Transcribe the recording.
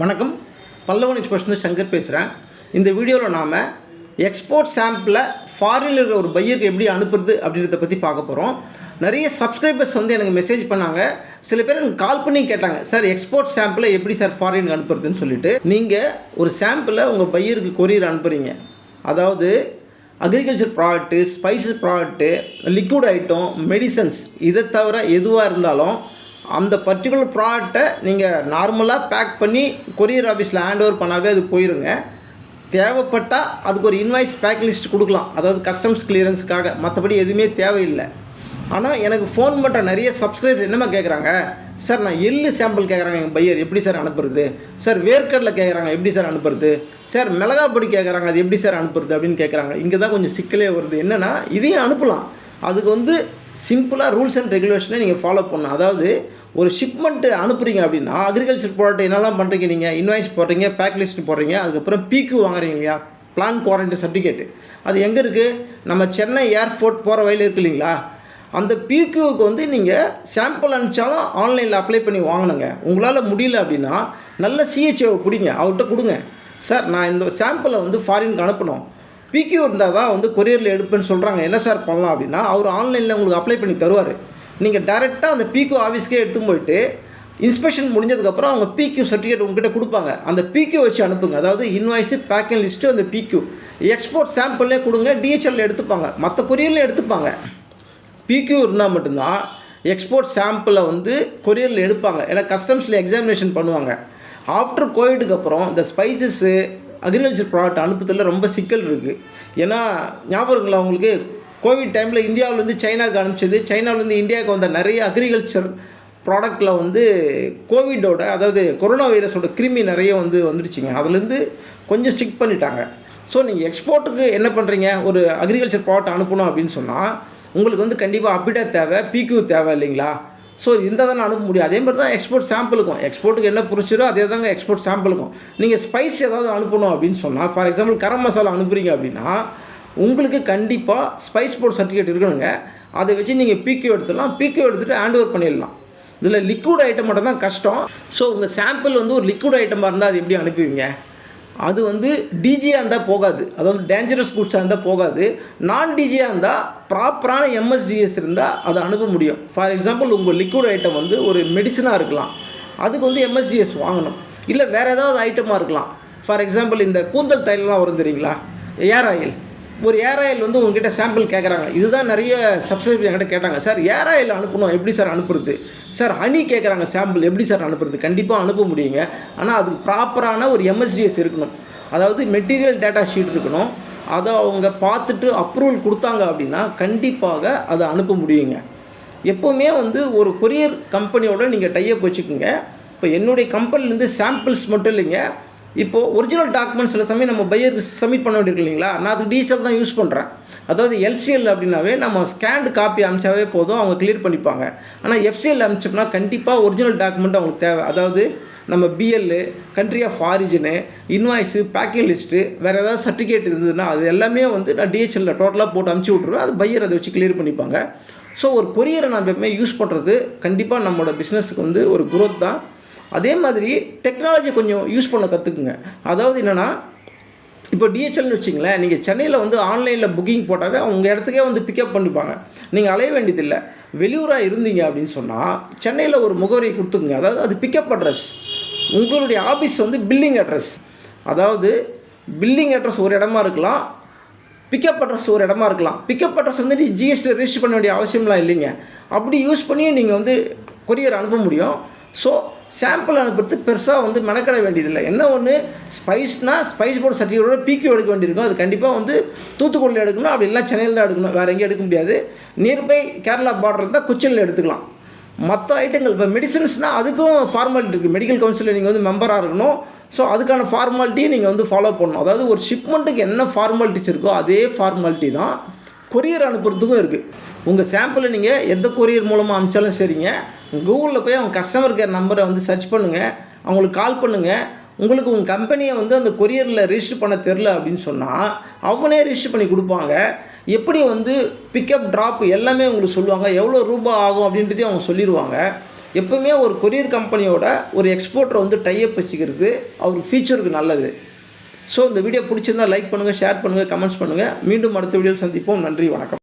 வணக்கம். பல்லவன் எக்ஸ்பிரஷன் சங்கர் பேசுகிறேன் இந்த வீடியோவில் நாம் எக்ஸ்போர்ட் சாம்பிளில் ஃபாரினில் இருக்கிற ஒரு பையருக்கு எப்படி அனுப்புறது அப்படின்றத பற்றி பார்க்க போகிறோம் நிறைய சப்ஸ்கிரைபர்ஸ் வந்து எனக்கு மெசேஜ் பண்ணாங்க. சில பேர் எனக்கு கால் பண்ணி கேட்டாங்க சார் எக்ஸ்போர்ட் சாம்பிளை எப்படி சார் ஃபாரினுக்கு அனுப்புறதுன்னு சொல்லிட்டு. நீங்கள் ஒரு சாம்பிளை உங்கள் பையருக்கு கொரியர் அனுப்புகிறீங்க அதாவது agriculture product spices product liquid item medicines இதை தவிர எதுவாக இருந்தாலும் அந்த பர்டிகுலர் ப்ராடக்டை நீங்கள் நார்மலாக பேக் பண்ணி கொரியர் ஆஃபீஸில் ஹேண்ட் ஓவர் பண்ணாவே அது போயிருங்க. தேவைப்பட்டால் அதுக்கு ஒரு இன்வாய்ஸ் பேக் லிஸ்ட் கொடுக்கலாம். அதாவது கஸ்டம்ஸ் கிளியரன்ஸுக்காக மற்றபடி எதுவுமே தேவையில்லை. ஆனால் எனக்கு ஃபோன் பண்ணுற நிறைய சப்ஸ்கிரைபர் என்னமா கேட்குறாங்க சார் நான் எள்ளு சாம்பிள் கேட்குறாங்க எங்கள் பையர். எப்படி சார் அனுப்புறது? சார் வேர்க்கடலை கேட்குறாங்க எப்படி சார் அனுப்புறது? சார் மிளகா பொடி கேட்குறாங்க அது எப்படி சார் அனுப்புறது? அப்படின்னு கேட்குறாங்க இங்கே தான் கொஞ்சம் சிக்கலே வருது. என்னென்னா இதையும் அனுப்பலாம். அதுக்கு வந்து சிம்பிளாக ரூல்ஸ் அண்ட் ரெகுலேஷனை நீங்கள் ஃபாலோ பண்ணணும். அதாவது ஒரு ஷிப்மெண்ட்டு அனுப்புறீங்க அப்படின்னா அக்ரிகல்ச்சர் ப்ராடக்ட் என்னெல்லாம் பண்ணுறீங்க நீங்கள் இன்வாய்ஸ் போடுறீங்க பேக் லிஸ்ட் போடுறீங்க அதுக்கப்புறம் பிக்யூ வாங்குறீங்க இல்லையா? பிளான் குவாரண்டைன் சர்டிஃபிகேட் அது எங்கே இருக்குது நம்ம சென்னை ஏர்போர்ட் போகிற வழியில் இருக்கு இல்லைங்களா? அந்த பிக்யூவுக்கு வந்து நீங்கள் சாம்பிள் அனுப்பிச்சாலும் ஆன்லைனில் அப்ளை பண்ணி வாங்கினுங்க உங்களால் முடியல அப்படின்னா நல்ல சிஹெச்ஓவை பிடிங்க. அவர்கிட்ட கொடுங்க. சார் நான் இந்த சாம்பிளை வந்து ஃபாரினுக்கு அனுப்பணும். பிக்யூ இருந்தால் தான் வந்து கொரியரில் எடுப்பேன்னு சொல்கிறாங்க என்ன சார் பண்ணலாம் அப்படின்னா அவர் ஆன்லைனில் உங்களுக்கு அப்ளை பண்ணி தருவார். நீங்கள் டேரெக்டாக அந்த பிக்யூ ஆஃபீஸ்க்கே எடுத்து போயிட்டு இன்ஸ்பெக்ஷன் முடிஞ்சதுக்கப்புறம் அவங்க பிக்யூ சர்டிஃபிகேட் உங்ககிட்ட கொடுப்பாங்க. அந்த பிக்யூ வச்சு அனுப்புங்க. அதாவது இன்வாய்ஸு பேக்கிங் லிஸ்ட்டு அந்த பிக்யூ எக்ஸ்போர்ட் சாம்பிள்லே கொடுங்க டிஹெச்எல்ல எடுத்துப்பாங்க. மற்ற கொரியரில் எடுத்துப்பாங்க. பிக்யூ இருந்தால் மட்டும்தான் எக்ஸ்போர்ட் சாம்பிளை வந்து கொரியரில் எடுப்பாங்க. ஏன்னா கஸ்டம்ஸில் எக்ஸாமினேஷன் பண்ணுவாங்க. ஆஃப்டர் கோவிடுக்கு அப்புறம் இந்த ஸ்பைசஸ்ஸு அக்ரிகல்ச்சர் ப்ராடக்ட் அனுப்புறதுல ரொம்ப சிக்கல் இருக்குது ஏன்னா ஞாபகங்களா அவங்களுக்கு உங்களுக்கு கோவிட் டைமில் இந்தியாவிலேருந்து சைனாவுக்கு அனுப்பிச்சது. சைனாவிலேருந்து இந்தியாவுக்கு வந்த நிறைய அக்ரிகல்ச்சர் ப்ராடக்டில் வந்து கோவிடோட அதாவது கொரோனா வைரஸோட கிருமி நிறைய வந்து வந்துடுச்சுங்க அதுலேருந்து கொஞ்சம் ஸ்டிக் பண்ணிட்டாங்க. ஸோ நீங்கள் எக்ஸ்போர்ட்டுக்கு என்ன பண்ணுறீங்க ஒரு அக்ரிகல்ச்சர் ப்ராடக்ட் அனுப்பணும் அப்படின்னு சொன்னால் உங்களுக்கு வந்து கண்டிப்பாக அப்பிடா தேவை பிக்யூ தேவை இல்லைங்களா? ஸோ இந்த தான் அனுப்ப முடியும். அதே மாதிரி தான் எக்ஸ்போர்ட் சாம்பிளுக்கும் எக்ஸ்போர்ட்டுக்கு என்ன பிடிச்சிரோ அதே தாங்க எக்ஸ்போர்ட் சாம்பிளுக்கும் நீங்கள் ஸ்பைஸ் ஏதாவது அனுப்பணும் அப்படின்னு சொன்னால் ஃபார் எக்ஸாம்பிள் கரம் மசாலா அனுப்புகிறீங்க அப்படின்னா உங்களுக்கு கண்டிப்பாக ஸ்பைஸ் போர்ட் சர்டிஃபிகேட் இருக்கணுங்க. அதை வச்சு நீங்கள் பிக்யூ எடுத்துடலாம். பிக்யூ எடுத்துகிட்டு ஹேண்ட் ஓவர் பண்ணிடலாம். இதில் லிக்விட் ஐட்டம் மட்டும் தான் கஷ்டம். ஸோ உங்கள் சாம்பிள் வந்து ஒரு லிக்விட் ஐட்டமாக இருந்தால் அது எப்படி அனுப்புவீங்க? அது வந்து டிஜியாக இருந்தால் போகாது. அதாவது டேஞ்சரஸ் குட்ஸாக இருந்தால் போகாது. நான் டிஜியாக இருந்தால் ப்ராப்பரான எம்எஸ்டிஎஸ் இருந்தால் அதை அனுப்ப முடியும். ஃபார் எக்ஸாம்பிள் உங்கள் லிக்விட் ஐட்டம் வந்து ஒரு மெடிசனாக இருக்கலாம். அதுக்கு வந்து எம்எஸ்டிஎஸ் வாங்கணும். இல்லை வேறு ஏதாவது ஐட்டமாக இருக்கலாம். ஃபார் எக்ஸாம்பிள் இந்த கூந்தல் தைலெலாம் வரும் தெரியுங்களா? ஏர் ஆயில் ஒரு ஏர் ஆயில் வந்து உங்ககிட்ட சாம்பிள் கேட்குறாங்க இதுதான் நிறைய சப்ஸ்கிரைபர் என்கிட்ட கேட்டாங்க. சார் ஏர் ஆயில் அனுப்பணும். எப்படி சார் அனுப்புறது? சார் ஹனி கேட்குறாங்க சாம்பிள் எப்படி சார் அனுப்புறது? கண்டிப்பாக அனுப்ப முடியுங்க. ஆனால் அதுக்கு ப்ராப்பரான ஒரு எம்எஸ்டிஎஸ் இருக்கணும். அதாவது மெட்டீரியல் டேட்டா ஷீட் இருக்கணும். அதை அவங்க பார்த்துட்டு அப்ரூவல் கொடுத்தாங்க அப்படின்னா கண்டிப்பாக அதை அனுப்ப முடியுங்க. எப்போவுமே வந்து ஒரு கொரியர் கம்பெனியோட நீங்கள் டையப் வச்சுக்கோங்க. இப்போ என்னுடைய கம்பெனிலேருந்து சாம்பிள்ஸ் மட்டும் இல்லைங்க. இப்போது ஒரிஜினல் டாக்குமெண்ட் சில சமயம் நம்ம பையருக்கு சப்மிட் பண்ண வேண்டியிருக்கு இல்லைங்களா? நான் அதுக்கு டிஜிட்டல் தான் யூஸ் பண்ணுறேன் அதாவது எல்சிஎல் அப்படின்னாவே நம்ம ஸ்கேன்டு காப்பி அமிச்சாவே போதும் அவங்க கிளியர் பண்ணிப்பாங்க. ஆனால் எஃப்சிஎல் அமிச்சோம்னா கண்டிப்பாக ஒரிஜினல் டாக்குமெண்ட் அவங்களுக்கு தேவை. அதாவது நம்ம B L country of origin invoice packing list வேறு ஏதாவது சர்டிஃபிகேட் இருந்ததுன்னா அது எல்லாமே வந்து நான் டிஹெச்எல்ல டோட்டலாக போட்டு அமுச்சு விட்ருவேன் அது பையர் அதை வச்சு கிளியர் பண்ணிப்பாங்க. ஸோ ஒரு கொரியரை நம்ம எப்பவுமே யூஸ் பண்ணுறது கண்டிப்பாக நம்மளோட பிஸ்னஸுக்கு வந்து ஒரு குரோத் தான். அதே மாதிரி டெக்னாலஜி கொஞ்சம் யூஸ் பண்ண கற்றுக்குங்க அதாவது என்னென்னா இப்போ டிஹெச்எல்னு வச்சிங்களேன் நீங்கள் சென்னையில் வந்து ஆன்லைனில் புக்கிங் போட்டாவே அவங்க இடத்துக்கே வந்து பிக்கப் பண்ணிப்பாங்க. நீங்கள் அலைய வேண்டியதில்லை. வெளியூராக இருந்தீங்க அப்படின்னு சொன்னால் சென்னையில் ஒரு முகவரி கொடுத்துக்குங்க. அதாவது அது பிக்கப் அட்ரஸ் உங்களுடைய ஆஃபீஸ் வந்து பில்லிங் அட்ரஸ் அதாவது பில்லிங் அட்ரஸ் ஒரு இடமா இருக்கலாம். பிக்கப் அட்ரஸ் ஒரு இடமா இருக்கலாம். பிக்கப் அட்ரஸ் வந்து நீ ஜிஎஸ்டியில் ரிஜிஸ்டர் பண்ண வேண்டிய அவசியம்லாம் இல்லைங்க. அப்படி யூஸ் பண்ணியும் நீங்கள் வந்து கொரியர் அனுப்ப முடியும். ஸோ சாம்பிள் அனுப்புறது பெருசாக வந்து மெனக்கட வேண்டியதில்லை. என்ன ஒன்று ஸ்பைஸ்னால் ஸ்பைஸ் போர்டு சர்டிஃபிகேட்டோட பிக்யூ எடுக்க வேண்டியிருக்கும். அது கண்டிப்பாக வந்து தூத்துக்குடியில் எடுக்கணும்? அப்படி இல்லை சென்னையில் தான் எடுக்கணும்? வேறு எங்கேயும் எடுக்க முடியாது. நியர்பை கேரளா பார்டர் இருந்தால் கொச்சினில் எடுத்துக்கலாம். மற்ற ஐட்டங்கள் இப்போ மெடிசன்ஸ்னால் அதுக்கும் ஃபார்மாலிட்டி இருக்குது மெடிக்கல் கவுன்சிலில் நீங்கள் வந்து மெம்பராக இருக்கணும். ஸோ அதுக்கான ஃபார்மாலிட்டியை நீங்கள் வந்து ஃபாலோ பண்ணணும். அதாவது ஒரு ஷிப்மெண்ட்டுக்கு என்ன ஃபார்மாலிட்டிஸ் இருக்கோ அதே ஃபார்மாலிட்டி தான் கொரியர் அனுப்புறதுக்கும் இருக்குது உங்கள் சாம்பிளை நீங்கள் எந்த கொரியர் மூலமாக அனுப்பிச்சாலும் சரிங்க. கூகுளில் போய் அவங்க கஸ்டமர் கேர் நம்பரை வந்து சர்ச் பண்ணுங்கள் அவங்களுக்கு கால் பண்ணுங்கள் உங்களுக்கு உங்கள் கம்பெனியை வந்து அந்த கொரியரில் ரிஜிஸ்டர் பண்ண தெரில அப்படின்னு சொன்னால் அவனே ரிஜிஸ்டர் பண்ணி கொடுப்பாங்க. எப்படி வந்து பிக்கப் ட்ராப் எல்லாமே உங்களுக்கு சொல்லுவாங்க. எவ்வளோ ரூபாய் ஆகும் அப்படின்றதையும் அவங்க சொல்லிடுவாங்க எப்பவுமே ஒரு கொரியர் கம்பெனியோட ஒரு எக்ஸ்போர்ட்டரை வந்து டைப் வச்சுக்கிறது அவருக்கு ஃபியூச்சருக்கு நல்லது. ஸோ இந்த வீடியோ பிடிச்சிருந்தா லைக் பண்ணுங்கள் ஷேர் பண்ணுங்கள் கமெண்ட்ஸ் பண்ணுங்கள் மீண்டும் அடுத்த வீடியோவில் சந்திப்போம். நன்றி வணக்கம்.